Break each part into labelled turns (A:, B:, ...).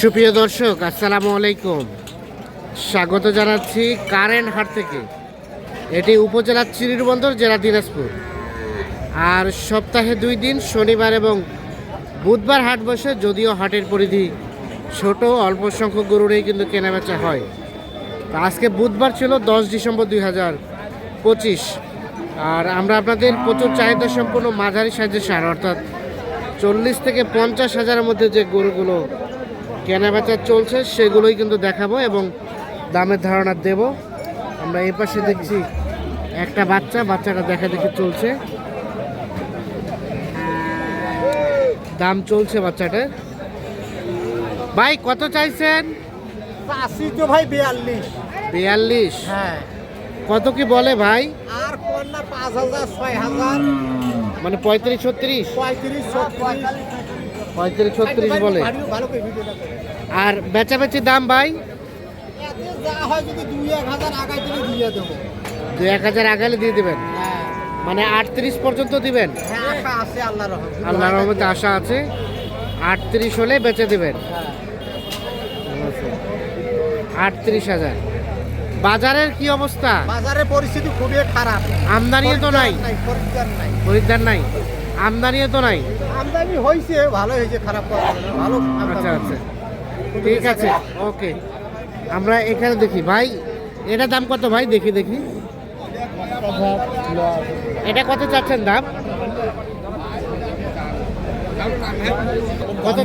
A: সুপ্রিয় দর্শক, আসসালামু আলাইকুম। স্বাগত জানাচ্ছি কারেন্ট হাট থেকে। এটি উপজেলার চিরিরবন্দর জেলা দিনাজপুর। আর সপ্তাহে দুই দিন, শনিবার এবং বুধবার হাট বসে, যদিও হাটের পরিধি ছোট, অল্প সংখ্যক গরু গরুরেই কিন্তু কেনাবেচা হয়। তো আজকে বুধবার ছিল দশ ডিসেম্বর দুই হাজার পঁচিশ। আর আমরা আপনাদের প্রচুর চাহিদা সম্পন্ন মাঝারি সাহায্যের সার, অর্থাৎ চল্লিশ থেকে পঞ্চাশ হাজারের মধ্যে যে গরুগুলো কেনাবেচা চলছে সেগুলোই কিন্তু দেখাবো এবং দামের ধারণা দেব। আমরা এই পাশে দেখছি একটা বাচ্চা বাচ্চাটা দেখা দেখে চলছে। দাম চলছে বাচ্চাটার। ভাই কত চাইছেন?
B: আশি তো ভাই বিয়াল্লিশ।
A: বিয়াল্লিশ?
B: হ্যাঁ।
A: কত কি বলে ভাই?
B: আর কন্যা পাঁচ হাজার ছয় হাজার।
A: মানে পঁয়ত্রিশ ছত্রিশ?
B: পঁয়ত্রিশ ছত্রিশ।
A: পঁয়ত্রিশ ছত্রিশ বলে। আর বেচাবেচি দাম ভাই?
B: হয়
A: দু এক হাজার আগালে দিয়ে দিবেন?
B: হ্যাঁ।
A: মানে আটত্রিশ পর্যন্ত দিবেন?
B: হ্যাঁ আশা আছে আল্লাহ
A: রহমতে। আশা আছে। আটত্রিশ হলে বেচে দিবেন।
B: হ্যাঁ।
A: আটত্রিশ হাজার। বাজারের কি অবস্থা?
B: বাজারের পরিস্থিতি খুবই খারাপ।
A: আমদানিও তো নাই।
B: খরিদ্দার নাই।
A: আমদানিও তো নাই।
B: আমদানি হয়েছে ভালো হয়েছে খারাপ ভালো
A: আচ্ছা আচ্ছা। ঠিক আছে ওকে। আমরা এখানে দেখি ভাই এটা দাম কত ভাই? দেখি দেখি। এটা কত চাচ্ছেন দাম? কত?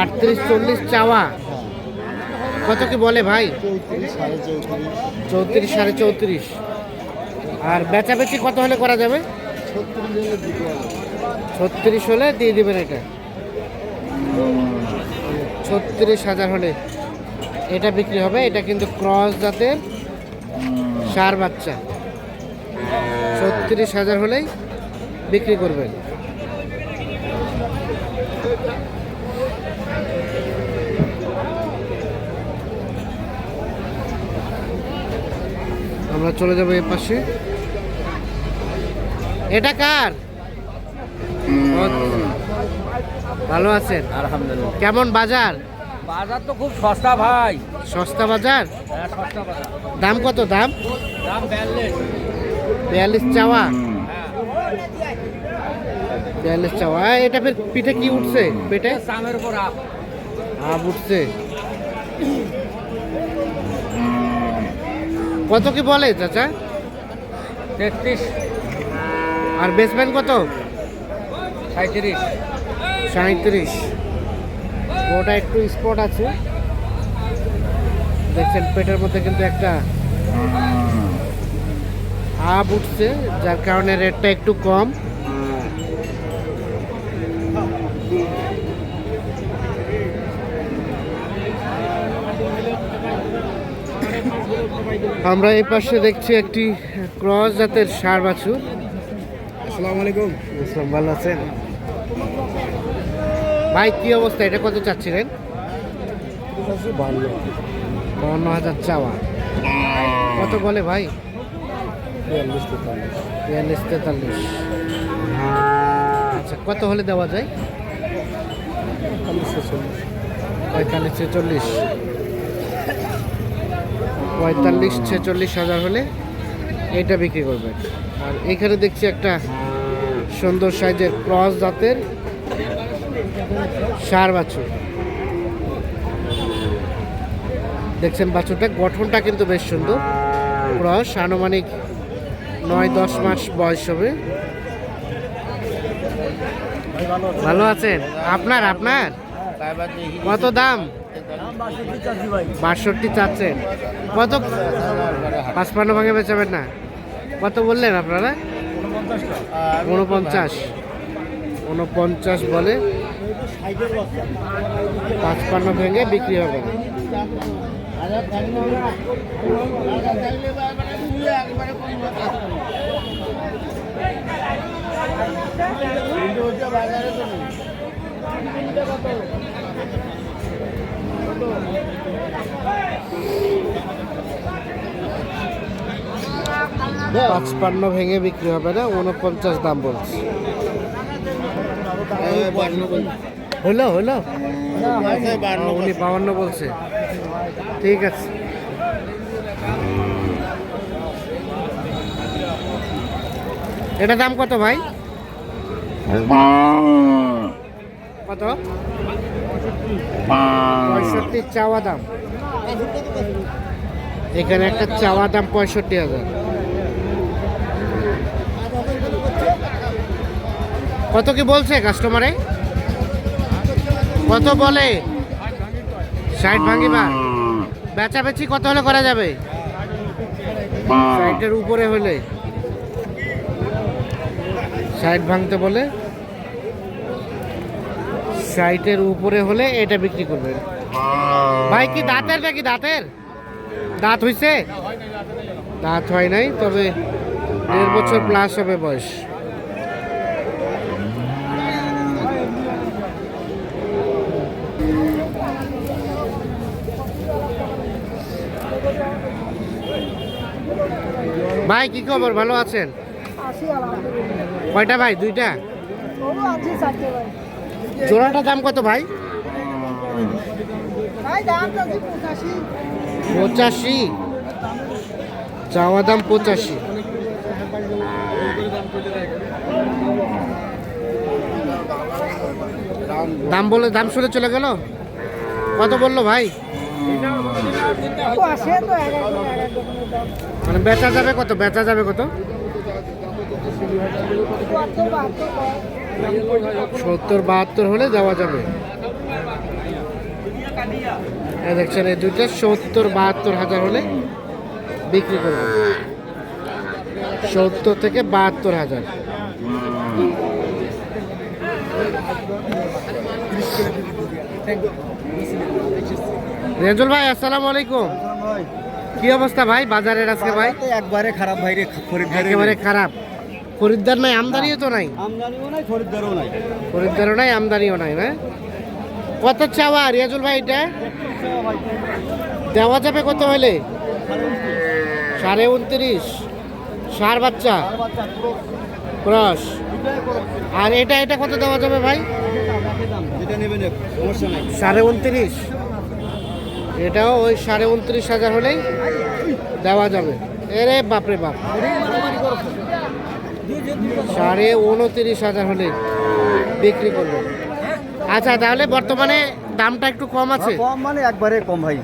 B: আটত্রিশ
A: চল্লিশ চাওয়া। কত কি বলে ভাই?
B: চৌত্রিশ সাড়ে চৌত্রিশ
A: চৌত্রিশ সাড়ে চৌত্রিশ। আর বেচাবেচি কত হলে করা যাবে?
B: ছত্রিশ হলে
A: দিয়ে দিবেন এটা। ছত্রিশ হাজার হলে। এটা বিক্রি হবে, এটা কিন্তু ক্রস জাতের সার বাচ্চা। ছত্রিশ হাজার হলেই বিক্রি করবেন। আমরা চলে যাব এ পাশে। এটা কার? ভালো আছেন?
C: আলহামদুলিল্লাহ।
A: কেমন বাজার?
C: বাজার তো খুব সস্তা ভাই।
A: সস্তা বাজার?
C: হ্যাঁ
A: দাম কত দাম?
C: দাম বিয়াল্লিশ।
A: চাওয়া?
C: হ্যাঁ।
A: বিয়াল্লিশ চাওয়া। এটা ফের পিঠে কি উঠছে? পেটে
C: উপর আপ
A: আপ উঠছে। কত কি বলে চাচা?
C: তেত্রিশ।
A: আর বেসমেন্ট কত?
C: সাঁত্রিশ
A: সাঁত্রিশ ওটা একটু স্পট আছে। দেখছেন, পেটের মধ্যে কিন্তু একটা আপ উঠছে, যার কারণে রেটটা একটু কম। আমরা এই পাশে দেখছি একটি ক্রস জাতের সার বাছুর।
B: আসসালামু আলাইকুম।
A: ইসলাম ভালো আছেন? ভাই কি অবস্থা? এটা কত চাচ্ছিলেন? বাউন্ন হাজার চাওয়া। কত বলে ভাই?
B: বিয়াল্লিশ তেতাল্লিশ।
A: বিয়াল্লিশ তেতাল্লিশ। আচ্ছা কত হলে দেওয়া যায়? পঁয়তাল্লিশ ছেচল্লিশ। পঁয়তাল্লিশ ছেচল্লিশ হাজার হলে এটা বিক্রি করবেন। আর এখানে দেখছি একটা সুন্দর সাইজের ক্রস জাতের সার বাছুর। দেখছেন বাছুরটা? গঠনটা কিন্তু বেশ সুন্দর। ক্রস আনুমানিক নয়, দশ মাস বয়স হবে। ভালো আছেন? আপনার আপনার? কত দাম? বাষট্টি চাচ্ছেন। কত? পাঁচ পাঁচপান্ন ভাঙে বেচাবেন না। কত বললেন আপনারা? উনপঞ্চাশ। উনপঞ্চাশ বলে পাঁচপান্ন ভেঙে বিক্রি হবে। পাঁচপান্ন ভেঙে বিক্রি হবে না উনপঞ্চাশ দাম বলছি। হলো হলো? ও, উনি বাউন্ন বলছে। ঠিক আছে। এটা দাম কত ভাই? কত? পঁয়ষট্টি চাওয়া দাম। এখানে একটা চাওয়া দাম পঁয়ষট্টি হাজার। কত কি বলছে কাস্টমারে কত বলে? ষাট ভাঙিবা বেচা বেচি কত হলে করা যাবে? ষাটের উপরে হলে। ষাট ভাঙতে বলে? ষাটের উপরে হলে এটা বিক্রি করবেন। ভাই, কি দাঁতের নাকি দাঁতের? দাঁত হইছে? দাঁত হয় নাই, তবে দেড় বছর প্লাস হবে বয়স। ভাই কি খবর? ভালো আছেন? কয়টা ভাই? দুইটা? জোড়াটা দাম কত ভাই?
D: পঁচাশি?
A: চাওয়া দাম পঁচাশি। দাম বলে দাম শুনে চলে গেল? কত বলল ভাই? মানে বেচা যাবে কত? বেচা যাবে কত? সত্তর, বাহাত্তর হলে যাওয়া যাবে। দেখছেন, এই দুইটা সত্তর, বাহাত্তর হাজার হলে বিক্রি করবে। সত্তর থেকে বাহাত্তর হাজার। রেজুল ভাই আসসালামু আলাইকুম। কি অবস্থা ভাই? বাজারের আজকে ভাই?
B: একবারে খারাপ ভাই রে
A: একেবারে খারাপ। খরিদ্দার নাই আমদানিও তো নাই।
B: আমদানিও নাই খরিদ্দারও নাই।
A: খরিদ্দারও নাই আমদানিও নাই না? কত চাওয়া রিয়াজুল ভাই এটা? দেওয়া যাবে কত হলে? সাড়ে উনত্রিশ। সার বাচ্চা? ক্রস। আর এটা এটা কত দেওয়া যাবে ভাই? সাড়ে উনত্রিশ। এটাও ওই সাড়ে উনত্রিশ হাজার হলেই দেওয়া যাবে। এরে বাপরে বাপ। সাড়ে উনত্রিশ হাজার হলে বিক্রি করবে। আচ্ছা তাহলে বর্তমানে দামটা একটু কম আছে?
B: কম মানে একবারে কম ভাই।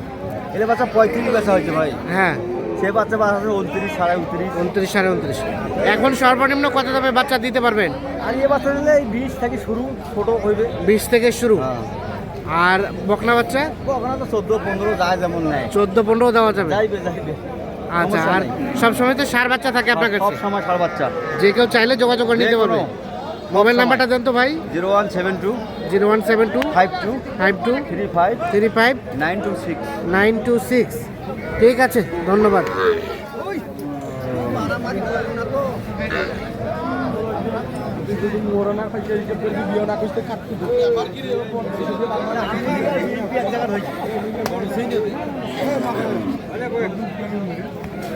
B: এলে বাচ্চা পঁয়ত্রিশ বেচা হয়েছে ভাই।
A: হ্যাঁ।
B: সে বাচ্চা বাচ্চা উনত্রিশ সাড়ে উনত্রিশ।
A: উনত্রিশ সাড়ে উনত্রিশ। এখন সর্বনিম্ন কত দামে বাচ্চা দিতে পারবেন?
B: আর এ বাচ্চা দিলে বিশ থেকে শুরু ছোট হইবে।
A: বিশ থেকে শুরু।
B: হ্যাঁ।
A: আর বকনা বাচ্চা?
B: ওখানে তো চোদ্দ পনেরো যায় যেমন নেয়।
A: চোদ্দ পনেরো দেওয়া যাবে?
B: যাইবে যাইবে।
A: আচ্ছা আর
B: নাই।
A: সব সময় তো সার বাচ্চা থাকে আপনার
B: সব
A: কাছে?
B: সময় সার বাচ্চা।
A: যে কেউ চাইলে যোগাযোগ করে নিতে পারবে। মোবাইল নাম্বারটা দেন তো ভাই।
B: Zero one seven two
A: zero one seven two
B: five two
A: five two
B: three five
A: three five
B: nine two six.
A: Nine two six. ঠিক আছে ধন্যবাদ।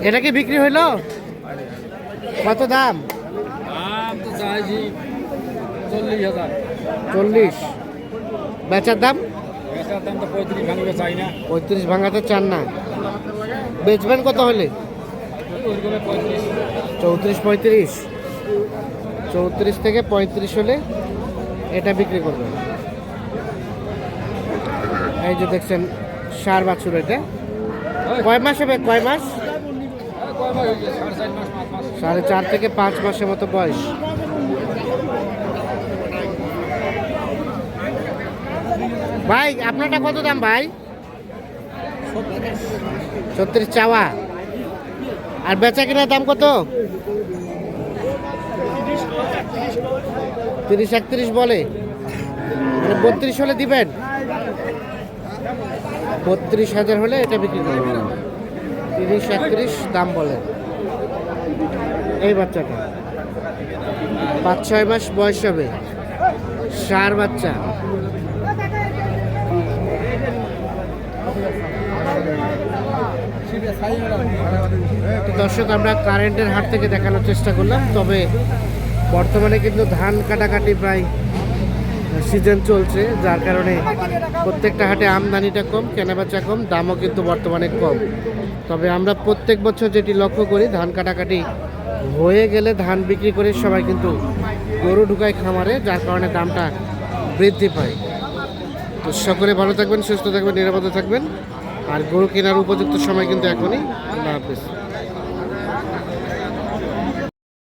A: এটা কি বিক্রি হইল? কত দাম?
C: দাম তো চাইছি চল্লিশ হাজার।
A: চল্লিশ। বেচার দাম?
C: বেচার দাম তো পঁয়ত্রিশ চাই না।
A: পঁয়ত্রিশ ভাঙাতে চান না। বেচবেন কত হলে? চৌত্রিশ পঁয়ত্রিশ। চৌত্রিশ থেকে পঁয়ত্রিশ হলে এটা বিক্রি করবেন এই যে দেখছেন, সার বাছুর এটা। কয় মাস হবে? কয় মাস?
C: সাড়ে চার
A: থেকে পাঁচ মাসের মতো বয়স। ভাই, আপনারটা কত দাম ভাই? ছত্রিশ চাওয়া। আর বেচা কেনার দাম কত? তিরিশ, একত্রিশ বলে। মানে বত্রিশ হলে দিবেন? বত্রিশ হাজার হলে এটা বিক্রি করবেন। তিরিশ, একত্রিশ দাম বলে। এই বাচ্চাটা। পাঁচ, ছয় মাস বয়স হবে। সার বাচ্চা। দর্শক, আমরা কারেন্টের হাট থেকে দেখানোর চেষ্টা করলাম। তবে বর্তমানে কিন্তু ধান কাটাকাটি প্রায় সিজন চলছে, যার কারণে প্রত্যেকটা হাটে আমদানিটা কম, কেনাবেচা কম, দামও কিন্তু বর্তমানে কম। তবে আমরা প্রত্যেক বছর যেটি লক্ষ্য করি, ধান কাটাকাটি হয়ে গেলে ধান বিক্রি করে সবাই কিন্তু গরু ঢুকায় খামারে, যার কারণে দামটা বৃদ্ধি পায়। তো সকলে ভালো থাকবেন, সুস্থ থাকবেন, নিরাপদে থাকবেন। আর গরু কেনার উপযুক্ত সময় কিন্তু এখনই। আল্লাহ হাফিজ।